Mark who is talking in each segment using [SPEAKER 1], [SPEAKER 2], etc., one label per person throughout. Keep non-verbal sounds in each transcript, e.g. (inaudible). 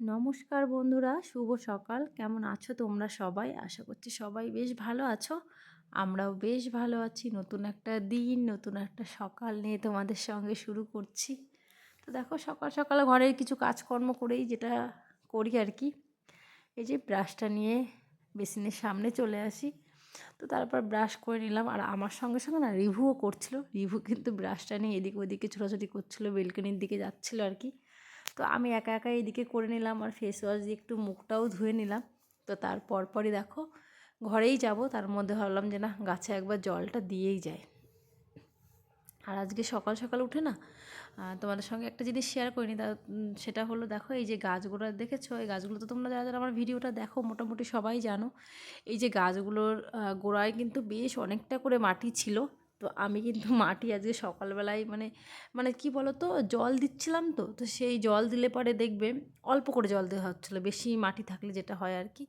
[SPEAKER 1] নমস্কার বন্ধুরা, শুভ সকাল। কেমন আছো তোমরা সবাই? আশা করছি সবাই বেশ ভালো আছো। আমরাও বেশ ভালো আছি। নতুন একটা দিন, নতুন একটা সকাল নিয়ে তোমাদের সঙ্গে শুরু করছি। তো দেখো, সকাল সকাল ঘরের কিছু কাজকর্ম করেই যেটা করি আর কি। এই যে ব্রাশটা নিয়ে বেসিনের সামনে চলে আসি। তো তারপর ব্রাশ করে নিলাম। আর আমার সঙ্গে সঙ্গে না রিভুও করছিল। রিভু কিন্তু ব্রাশটা নিয়ে এদিক ওদিকে ছোটাছুটি করছিল, বেলকনির দিকে যাচ্ছিল আর কি। তো আমি একা একা এদিকে করে নিলাম আর ফেস ওয়াশ দিয়ে একটু মুখটাও ধুয়ে নিলাম। তো তার পরপরই দেখো, ঘরেই যাব, তার মধ্যে ভাবলাম যে না, গাছে একবার জলটা দিয়েই যায় আর আজকে সকাল সকাল উঠে না তোমাদের সঙ্গে একটা জিনিস শেয়ার করিনি, তা সেটা হলো দেখো, এই যে গাছগুলো দেখেছ, এই গাছগুলো তো তোমরা যারা যারা আমার ভিডিওটা দেখো, মোটামুটি সবাই জানো, এই যে গাছগুলোর গোড়ায় কিন্তু বেশ অনেকটা করে মাটি ছিল। তো আমি কিন্তু (laughs) মাটি আজকে সকালবেলায় মানে মানে কি বলো তো জল দিচ্ছিলাম তো তো সেই জল দিলে পরে দেখবে অল্প করে জল দেওয়া হচ্ছিল, বেশি মাটি থাকলে যেটা হয় আর কি।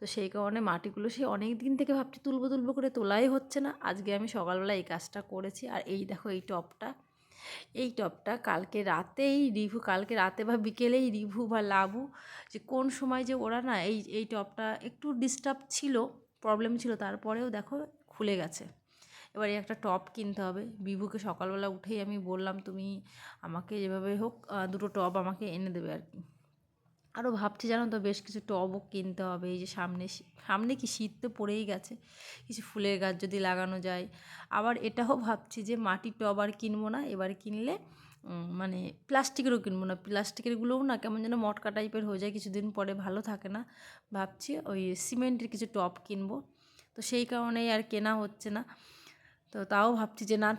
[SPEAKER 1] তো সেই কারণে মাটিগুলো সেই অনেক দিন থেকে ভাবছি তুলবো তুলবো করে, তোলাই হচ্ছে না। আজকে আমি সকালবেলা এই কাজটা করেছি, আর এই দেখো এই টপটা। এই টপটা কালকে রাতেই রিভু, কালকে রাতে বা বিকেলেই রিভু বা লাভু যে কোন সময় যে ওরা না এই এই টপটা একটু ডিস্টার্ব ছিল প্রবলেম ছিল, তারপরেও দেখো খুলে গেছে। এবারে একটা টপ কিনতে হবে। বিভুকে সকালবেলা উঠেই আমি বললাম, তুমি আমাকে যেভাবে হোক দুটো টপ আমাকে এনে দেবে আর কি। আরও ভাবছি, জানো তো, বেশ কিছু টবও কিনতে হবে। এই যে সামনে সামনে কি শীত তো পড়েই গেছে, কিছু ফুলের গাছ যদি লাগানো যায়। আবার এটাও ভাবছি যে মাটির টব আর কিনবো না, এবার কিনলে মানে প্লাস্টিকেরও কিনবো না। প্লাস্টিকেরগুলোও না কেমন যেন মটকা টাইপের হয়ে যায়, কিছুদিন পরে ভালো থাকে না। ভাবছি ওই সিমেন্টের কিছু টপ কিনবো। তো সেই কারণেই আর কেনা হচ্ছে না। তো তাও ভাবছি যে, না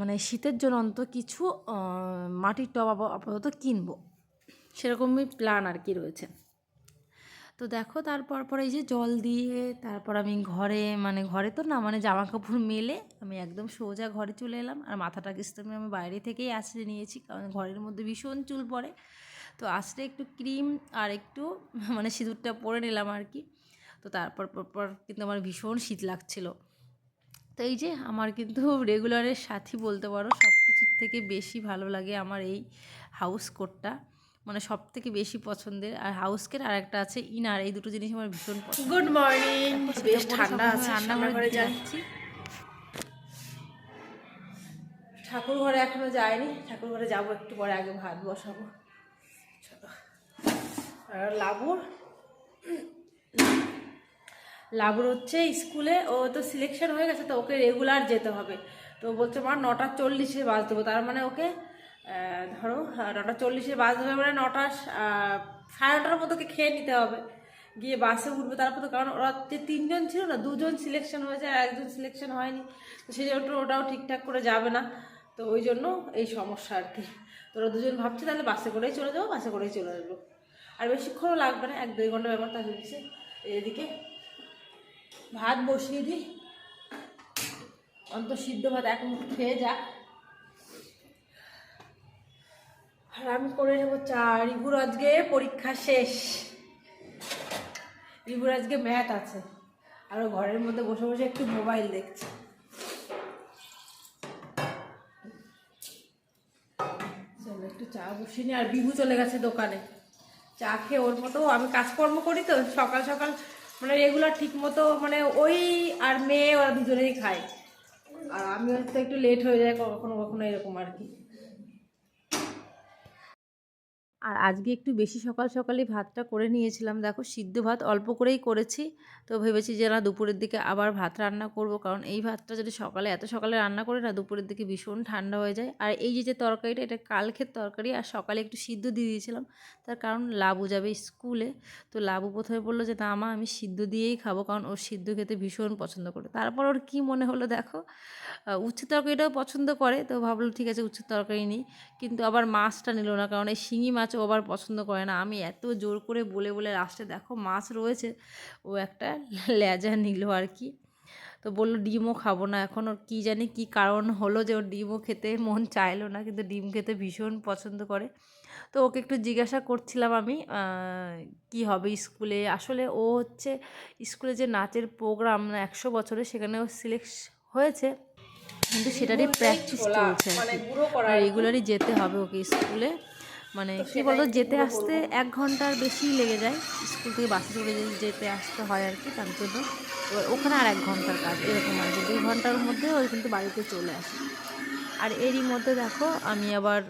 [SPEAKER 1] মানে শীতের জন্য অন্তত কিছু মাটির টব আপাতত কিনবো। সেরকমই প্ল্যান আর কি রয়েছে। তো দেখো, তারপর, পরে এই যে জল দিয়ে, তারপর আমি ঘরে মানে ঘরে তো না মানে জামা কাপড় মেলে, আমি একদম সোজা ঘরে চলে এলাম। আর মাথাটা কিছু আমি বাইরে থেকেই আছড়ে নিয়েছি, কারণ ঘরের মধ্যে ভীষণ চুল পড়ে। তো আসলে একটু ক্রিম আর একটু মানে সিঁদুরটা পরে নিলাম আর কি তো তারপর পর কিন্তু আমার ভীষণ শীত লাগছিল। তো এই যে আমার কিন্তু রেগুলারের সাথী বলতে পারো সব কিছুর থেকে বেশি ভালো লাগে আমার এই হাউস কোটটা মানে সব থেকে বেশি পছন্দের। আর হাউস কেট আর একটা আছে ইনার এই দুটো জিনিস আমার ভীষণ পছন্দ
[SPEAKER 2] গুড মর্নিং বেশ ঠান্ডা আছে
[SPEAKER 1] রান্নাঘরে যাচ্ছি ঠাকুর ঘরে এখনও যায়নি ঠাকুর ঘরে যাব একটু পরে আগে ভাত বসাবো। আর লাবুর? লাবুর হচ্ছে স্কুলে, ও তো সিলেকশন হয়ে গেছে, তো ওকে রেগুলার যেতে হবে। তো বলছে, মা, নটা চল্লিশে বাস দেবো তার মানে ওকে ধরো নটা চল্লিশে বাস দেবে মানে নটা সাড়ে নটার মতো ওকে খেয়ে নিতে হবে। গিয়ে বাসে উঠবে তারপর তো, কারণ ওরা যে তিনজন ছিল না, দুজন সিলেকশন হয়েছে আর একজন সিলেকশন হয়নি। তো সেই জন্য ওটাও ঠিকঠাক করে যাবে না। তো ওই জন্য এই সমস্যা আর কি। তো ওরা দুজন ভাবছে, তাহলে বাসে করেই চলে যাব বাসে করেই চলে আসব। আর বেশিক্ষণও লাগবে না, এক দুই ঘণ্টা ব্যাপার, তার এদিকে ভাত বসিয়ে দিই। অন্ত সিদ্ধ ভাত এক মুখ খেয়ে যাক। আর আমি করে নেব চা। রিভুর আজকে পরীক্ষা শেষ। রিভুর আজকে ম্যাথ আছে। আর ঘরের মধ্যে বসে বসে একটু মোবাইল দেখছে। চলো, একটু চা বসিয়ে নি। আর বিভু চলে গেছে দোকানে। চা খেয়ে ওর মতো, আমি কাজকর্ম করি তো, সকাল সকাল মানে রেগুলার ঠিক মতো মানে ওই আর মেয়ে ওরা দুজনেই খায়। আর আমি হয়তো একটু লেট হয়ে যায়, কখনো কখনো এরকম আর কি। আর আজকে একটু বেশি সকাল সকালে ভাতটা করে নিয়েছিলাম। দেখো সিদ্ধ ভাত অল্প করেই করেছি। তো ভেবেছি যে না, দুপুরের দিকে আবার ভাত রান্না করব। কারণ এই ভাতটা যদি সকালে, এত সকালে রান্না করে না, দুপুরের দিকে ভীষণ ঠান্ডা হয়ে যায়। আর এই যে তরকারিটা, এটা কালকের তরকারি। আর সকালে একটু সিদ্ধ দিয়ে দিয়েছিলাম। তার কারণ লাবু যাবে স্কুলে। তো লাবু প্রথমে বলল যে, না মা, আমি সিদ্ধ দিয়েই খাব, কারণ ওর সিদ্ধ খেতে ভীষণ পছন্দ করে। তারপর ওর কী মনে হলো দেখো? উচ্ছে তরকারিটাও পছন্দ করে। তো ভাবলো ঠিক আছে, উচ্ছে তরকারি নিই। কিন্তু আবার মাছটা নিল না, কারণ এই শিঙি মাছ ও আবার পছন্দ করে না। আমি এত জোর করে বলে বলে লাস্টে দেখো মাছ রয়েছে ও একটা লেজা নিল আর কি। তো বলল ডিমও খাব না এখন। ওর কী জানি কী কারণ হলো যে ওর ডিমও খেতে মন চাইলো না কিন্তু ডিম খেতে ভীষণ পছন্দ করে। তো ওকে একটু জিজ্ঞাসা করছিলাম আমি কি হবে স্কুলে? আসলে ও হচ্ছে স্কুলে যে নাচের প্রোগ্রাম একশো বছরে সেখানে ও সিলেক্ট হয়েছে কিন্তু সেটারই প্র্যাকটিস চলছে রেগুলারই যেতে হবে ওকে স্কুলে।
[SPEAKER 2] মানে কি বলতো যেতে আসতে এক ঘণ্টার বেশি লেগে যায়। স্কুল থেকে বাসে চলে যেতে আসতে হয় আর কি তার জন্য। এবার ওখানে আর এক ঘণ্টার কাজ এরকম আর কি। দুই ঘণ্টার মধ্যে ওই কিন্তু বাড়িতে চলে আসে। আর এরই মধ্যে দেখো আমি আবার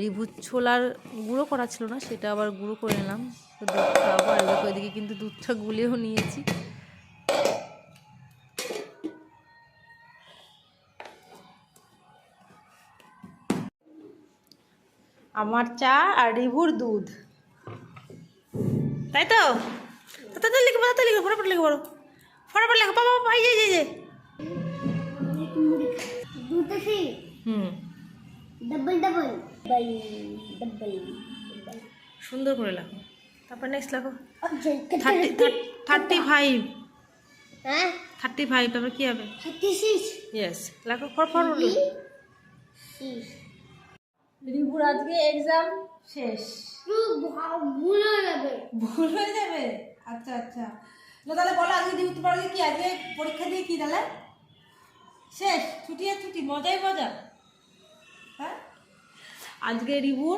[SPEAKER 2] রিভু ছোলার গুঁড়ো করা ছিল না সেটা আবার গুঁড়ো করে নিলাম। তো দুধ খাওয়াবো আর এদিকে কিন্তু দুধটা গুলেও নিয়েছি। আমার চা আর রিভুর দুধ। তাই তো? তাড়াতাড়ি লিখে তাড়াতাড়ি লিখে ফটাফট লিখে পড়ো। ফটাফট লেখো বাবা বাবা এই যে যে হুম।
[SPEAKER 3] Double double.
[SPEAKER 2] সুন্দর করে লেখো। তারপর নেক্সট লেখো। থার্টি থার্টি ফাইভ
[SPEAKER 3] হ্যাঁ?
[SPEAKER 2] থার্টি ফাইভ তারপর কী হবে? ইয়েস লেখো ফর
[SPEAKER 3] ফর
[SPEAKER 2] রিপুর আজকে এক্সাম শেষ
[SPEAKER 3] ভুল হয়ে যাবে।
[SPEAKER 2] ভুল হয়ে যাবে? আচ্ছা আচ্ছা। না তাহলে বলো আজকে রিপু তোমার কি আজকে পরীক্ষা দিয়ে কি তাহলে? শেষ? ছুটি আর ছুটি? মজাই মজা। হ্যাঁ? আজকে রিপুর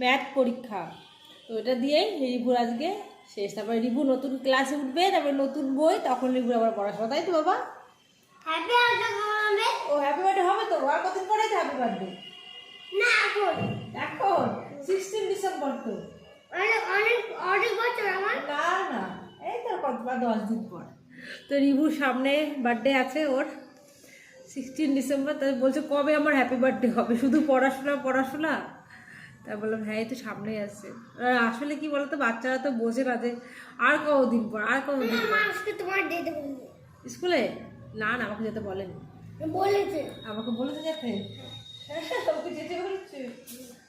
[SPEAKER 2] ম্যাথ পরীক্ষা। তো এটা দিয়েই রিপুর আজকে শেষ। তারপরে রিপু নতুন ক্লাসে উঠবে তারপরে নতুন বই তখন রিপু আবার পড়াশোনা তাই তো বাবা?
[SPEAKER 3] হ্যাপি বার্থডে
[SPEAKER 2] ও হ্যাপি বার্থডে হবে তো? আর কতদিন পরেই তো হ্যাপি বার্থডে
[SPEAKER 3] না এখন।
[SPEAKER 2] এখন। সিক্সটিন ডিসেম্বর তো।
[SPEAKER 3] অনেক অনেক অনেক বছর আমার।
[SPEAKER 2] না না। এই তো কত দশ দিন পর। তো রিভুর সামনে বার্থডে আছে ওর। সিক্সটিন ডিসেম্বর তাই বলছে কবে আমার হ্যাপি বার্থডে হবে? শুধু পড়াশোনা পড়াশোনা। তা বললাম হ্যাঁ এই তো সামনেই আছে। আর আসলে কি বলতো বাচ্চারা তো বোঝে না যে আর কতদিন পর আর কতদিন
[SPEAKER 3] তোমার
[SPEAKER 2] স্কুলে? না না আমাকে যেতে বলেনি।
[SPEAKER 3] বলেছে।
[SPEAKER 2] আমাকে বলেছে যেতে? বলেছে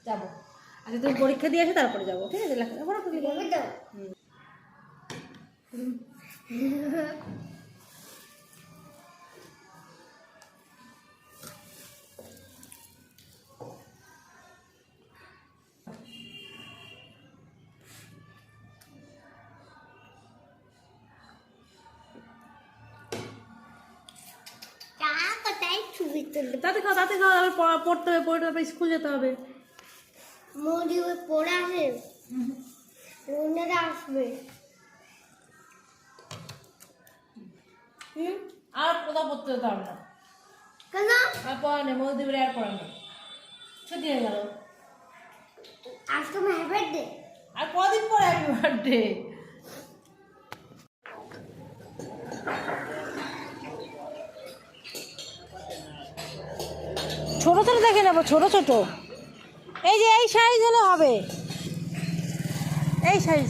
[SPEAKER 2] যাব। আচ্ছা তুমি পরীক্ষা দিয়ে আসে তারপরে যাব ঠিক আছে? লেখা পড়া তুমি
[SPEAKER 3] যাবে ছবি তুলতে
[SPEAKER 2] তাতে খাও তাতে খাও পড়া- পড়তে হবে পড়তে হবে স্কুল যেতে হবে।
[SPEAKER 3] মোদি ওই পড়ে আসে রোনেরা আসবে।
[SPEAKER 2] আর কোথাও পড়তে যেতে হবে না।
[SPEAKER 3] কেন?
[SPEAKER 2] আর পড়া নেই মধ্যদ্বীপের আর পড়া নেই। ছুটি হয়ে গেল।
[SPEAKER 3] আজ তোমার হ্যাপি ডে
[SPEAKER 2] আর কদিন পরে হ্যাপি বার্থডে ছোট ছোট দেখে নেব, ছোট ছোট। এই যে, এই সাইজ হলে হবে। এই সাইজ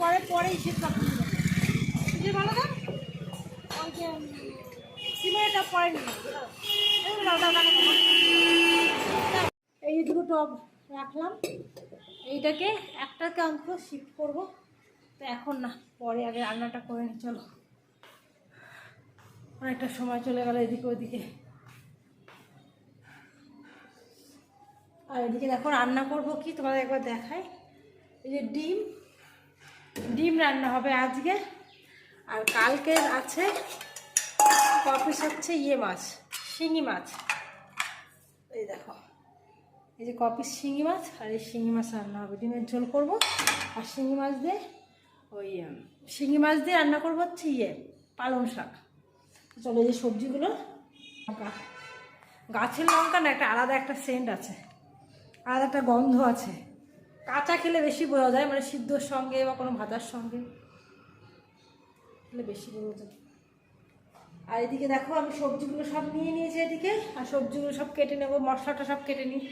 [SPEAKER 2] পরে পরে হিসেব করতে ভালো না এই দুটো টব রাখলাম। এইটাকে একটাকে অন্তত শিফট করব। তো এখন না, পরে আগে রান্নাটা করে চলো। অনেকটা সময় চলে গেল এদিকে ওদিকে। আর এদিকে দেখো রান্না করব কি, তোমাদের একবার দেখাই। এই যে ডিম ডিম রান্না হবে আজকে। আর কালকে আছে কপিস হচ্ছে ইয়ে মাছ, শিঙি মাছ। এই দেখো, এই যে কপিস শিঙি মাছ, আর এই শিঙি মাছ রান্না হবে। ডিমের ঝোল করব, আর শিঙি মাছ দিয়ে ওই শিঙি মাছ দিয়ে রান্না করব হচ্ছে ইয়ে পালং শাক। চলো যে সবজিগুলো, লঙ্কা। গাছের লঙ্কা না একটা আলাদা একটা সেন্ট আছে, আলাদা একটা গন্ধ আছে। কাঁচা খেলে বেশি বোঝা যায় মানে সিদ্ধর সঙ্গে বা কোনো ভাজার সঙ্গে খেলে বেশি বোঝা যায়। আর এদিকে দেখো, আমি সবজিগুলো সব নিয়ে নিয়েছি এদিকে, আর সবজিগুলো সব কেটে নেব, মশলাটা সব কেটে নিই।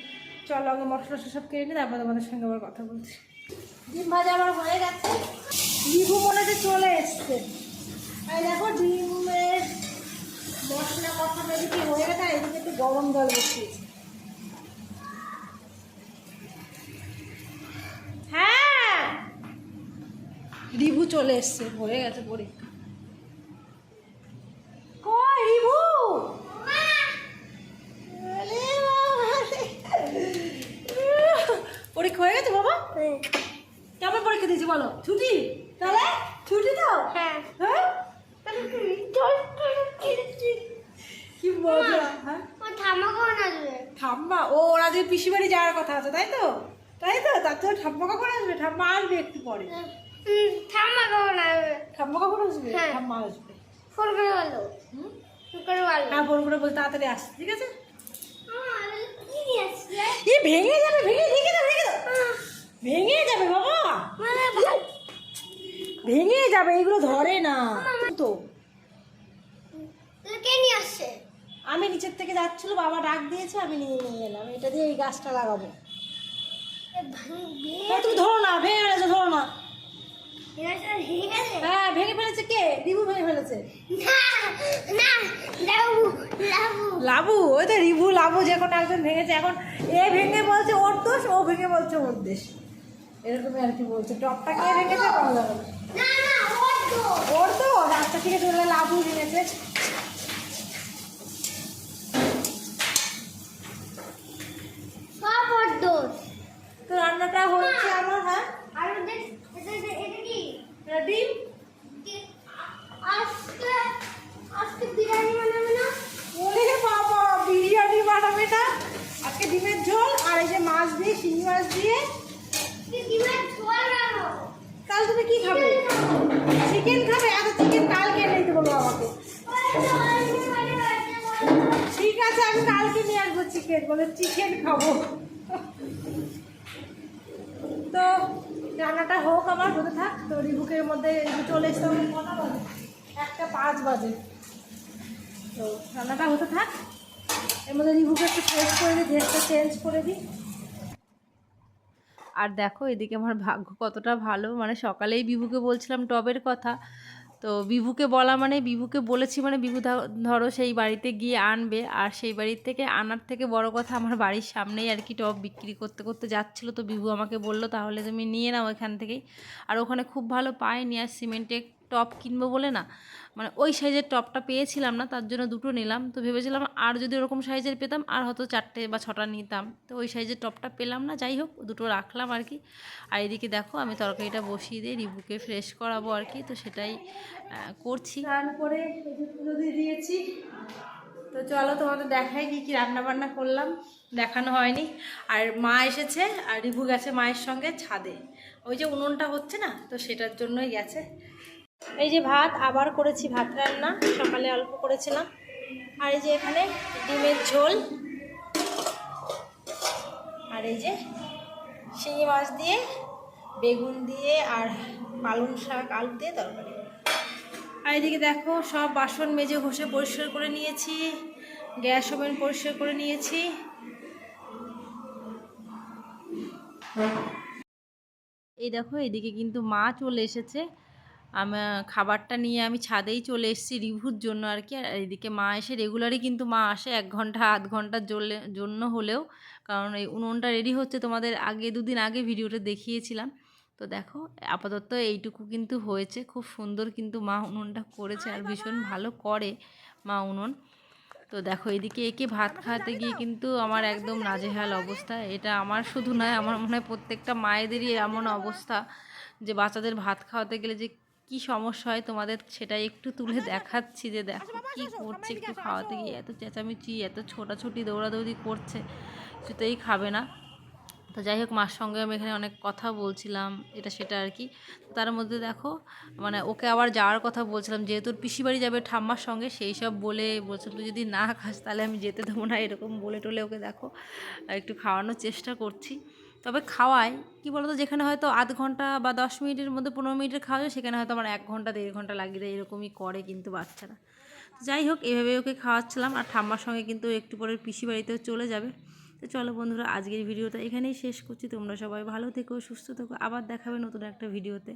[SPEAKER 2] চলো আগে মশলা সব কেটে নিই, তারপর তোমাদের সঙ্গে আবার কথা বলছি। ডিম ভাজা আমার হয়ে গেছে। লিবু মনে চলে এসছে। আর দেখো ডিমের মশলা কষানো এদিকে হয়ে গেছে আর এদিকে একটু গরম জল বসিয়েছি। হ্যাঁ! রিভু চলে এসছে হয়ে গেছে পরীক্ষা কই রিভু আরে বাবা রে। পরীক্ষা হয়ে গেছে বাবা কেমন পরীক্ষা দিয়েছি বলো ছুটি তাহলে ছুটি তো
[SPEAKER 3] হ্যাঁ।
[SPEAKER 2] হ্যাঁ? মজা হ্যাঁ?
[SPEAKER 3] ঠাম্মা কখন আসবে
[SPEAKER 2] ঠাম্মা ও ওরা যে পিসি বাড়ি যাওয়ার কথা আছে তাই তো? তাই তো? তার জন্য ঠাম্মা কখন আসবে? ঠাম্মা আসবে একটু পরে।
[SPEAKER 3] ঠাম্মা কখন আসবে?
[SPEAKER 2] ঠাম্মা কখন আসবে?
[SPEAKER 3] হ্যাঁ।
[SPEAKER 2] ঠাম্মা আসবে।
[SPEAKER 3] ফোন করে বলো।
[SPEAKER 2] হ্যাঁ ফোন করে বল তাড়াতাড়ি আসছে ঠিক আছে?
[SPEAKER 3] কি আসছে
[SPEAKER 2] ই ভেঙে যাবে ভেঙে ভেঙে দাও ভেঙে দাও ভেঙে যাবে বাবা
[SPEAKER 3] মানে ভাই
[SPEAKER 2] ভেঙে যাবে এগুলো ধরে না। তো
[SPEAKER 3] কে নিয়ে আসছে?
[SPEAKER 2] আমি নিচের থেকে যাচ্ছিল বাবা ডাক দিয়েছে আমি নিয়ে নিয়ে এলাম। এটা দিয়ে এই গাছটা লাগাবো। তুমি ধরো না ভেঙে গেছে ধরো না। হ্যাঁ ভেঙে ফেলেছে কে? রিবু ভেঙে ফেলেছে।
[SPEAKER 3] লাবু
[SPEAKER 2] ওই তো রিভু লাবু যে কোনো একজন ভেঙেছে এখন এ ভেঙে বলছে ওর দোষ ও ভেঙে বলছে ওর দেশ। এরকমই আর কি বলছে? টপটা কে ভেঙেছে কম যাবে
[SPEAKER 3] ওর তো।
[SPEAKER 2] রাস্তা থেকে চলে
[SPEAKER 3] সব দোষ।
[SPEAKER 2] তো রান্নাটা হচ্ছে আমার হ্যাঁ?
[SPEAKER 3] আর এটা কি?
[SPEAKER 2] ডিম
[SPEAKER 3] আজকে আজকে বিরিয়ানি বানাবে না
[SPEAKER 2] ওরে বাবা বিরিয়ানি বানাবে না আজকে ডিমের ঝোল আর এই যে মাছ দিয়ে শিঙি মাছ দিয়ে
[SPEAKER 3] কি ডিমের ঝোল বানাবো
[SPEAKER 2] কাল তুমি কি খাবে? চিকেন খাবে? এত চিকেন কালকে দিতে বলব আমাকে। ঠিক আছে, আমি কালকে নিয়ে আসব চিকেন বলে চিকেন খাব। তো, রান্নাটা হোক আমার, হতে থাক। তো, রিবুকের মধ্যে চলে এসে কটা বাজে? একটা পাঁচ বাজে। তো, রান্নাটা হতে থাক। এর মধ্যে রিবুকে একটু ফ্রেশ করে দিই ড্রেসটা চেঞ্জ করে দিই।
[SPEAKER 1] আর দেখো এদিকে আমার ভাগ্য কতটা ভালো। মানে সকালেই বিভুকে বলছিলাম টবের কথা। তো বিভুকে বলা মানে বিভুকে বলেছি মানে বিভু ধরো সেই বাড়িতে গিয়ে আনবে। আর সেই বাড়ির থেকে আনার থেকে বড় কথা আমার বাড়ির সামনেই আর কি টব বিক্রি করতে করতে যাচ্ছিল। তো বিভু আমাকে বলল, তাহলে তুমি নিয়ে নাও এখান থেকেই। আর ওখানে খুব ভালো পায়নি। আর সিমেন্টের টপ কিনবো বলে না মানে ওই সাইজের টপটা পেয়েছিলাম না, তার জন্য দুটো নিলাম। তো ভেবেছিলাম আর যদি ওরকম সাইজের পেতাম, আর হয়তো চারটে বা ছটা নিতাম। তো ওই সাইজের টপটা পেলাম না, যাই হোক, দুটো রাখলাম আর কি। আর এদিকে দেখো, আমি তরকারিটা বসিয়ে দিয়ে রিবুকে ফ্রেশ করাবো আর কি। তো সেটাই করছি।
[SPEAKER 2] স্নান করে দিয়েছি। তো চলো, তোমাদের দেখাই কি কি রান্না বান্না করলাম। দেখানো হয়নি। আর মা এসেছে, আর রিভু গেছে মায়ের সঙ্গে ছাদে। ওই যে উনুনটা হচ্ছে না, তো সেটার জন্যই গেছে। এই যে ভাত, আবার করেছি ভাত রান্না, সকালে অল্প করেছিলাম। আর এই যে এখানে ডিমের ঝোল। আর এই যে শিঙি মাছ দিয়ে, বেগুন দিয়ে আর পালং শাক, আলু দিয়ে তরকারি। আর এদিকে দেখো, সব বাসন মেজে ঘষে পরিষ্কার করে নিয়েছি, গ্যাস ওভেন পরিষ্কার করে নিয়েছি।
[SPEAKER 1] এই দেখো, এদিকে কিন্তু মা চলে এসেছে। আমার খাবারটা নিয়ে আমি ছাদেই চলে এসেছি রিভুর জন্য আর কি। আর এদিকে মা এসে রেগুলারই কিন্তু মা আসে এক ঘণ্টা, আধ ঘণ্টার জন্য হলেও। কারণ এই উনুনটা রেডি হচ্ছে তোমাদের আগে, দুদিন আগে ভিডিওটা দেখিয়েছিলাম। তো দেখো, আপাতত এইটুকু কিন্তু হয়েছে। খুব সুন্দর কিন্তু মা উনুনটা করেছে আর ভীষণ ভালো করে মা উনুন। তো দেখো, এদিকে একে ভাত খাওয়াতে গিয়ে কিন্তু আমার একদম নাজেহাল অবস্থা। এটা আমার শুধু নয়, আমার মনে হয় প্রত্যেকটা মায়েদেরই এমন অবস্থা যে বাচ্চাদের ভাত খাওয়াতে গেলে যে কি সমস্যা হয় তোমাদের সেটাই একটু তুলে দেখাচ্ছি যে দেখো কি করছে একটু খাওয়াতে গিয়ে এত চেঁচামেচি এত ছোটাছুটি দৌড়াদৌড়ি করছে কিছুতেই খাবে না। তো যাই হোক মার সঙ্গে আমি এখানে অনেক কথা বলছিলাম এটা সেটা আর কি। তো তার মধ্যে দেখো মানে ওকে আবার যাওয়ার কথা বলছিলাম যেহেতু ওর পিসি বাড়ি যাবে ঠাম্মার সঙ্গে সেই সব বলে বলছিলাম তুই যদি না খাস তাহলে আমি যেতে দেবো না। এরকম বলে টলে ওকে দেখো একটু খাওয়ানোর চেষ্টা করছি। তবে খাওয়ায়, কি বলতো, যেখানে হয়তো আধ ঘণ্টা বা দশ মিনিটের মধ্যে পনেরো মিনিটের খাওয়া যায়, সেখানে হয়তো আমার এক ঘণ্টা, দেড় ঘণ্টা লাগিয়ে দেয়, এরকমই করে কিন্তু বাচ্চারা। যাই হোক, এভাবে ওকে খাওয়াচ্ছিলাম আর ঠাম্মার সঙ্গে কিন্তু একটু পরে পিসি বাড়িতেও চলে যাবে। তো চলো বন্ধুরা, আজকের ভিডিওটা এখানেই শেষ করছি। তোমরা সবাই ভালো থেকো, সুস্থ থেকো। আবার দেখাবে নতুন একটা ভিডিওতে।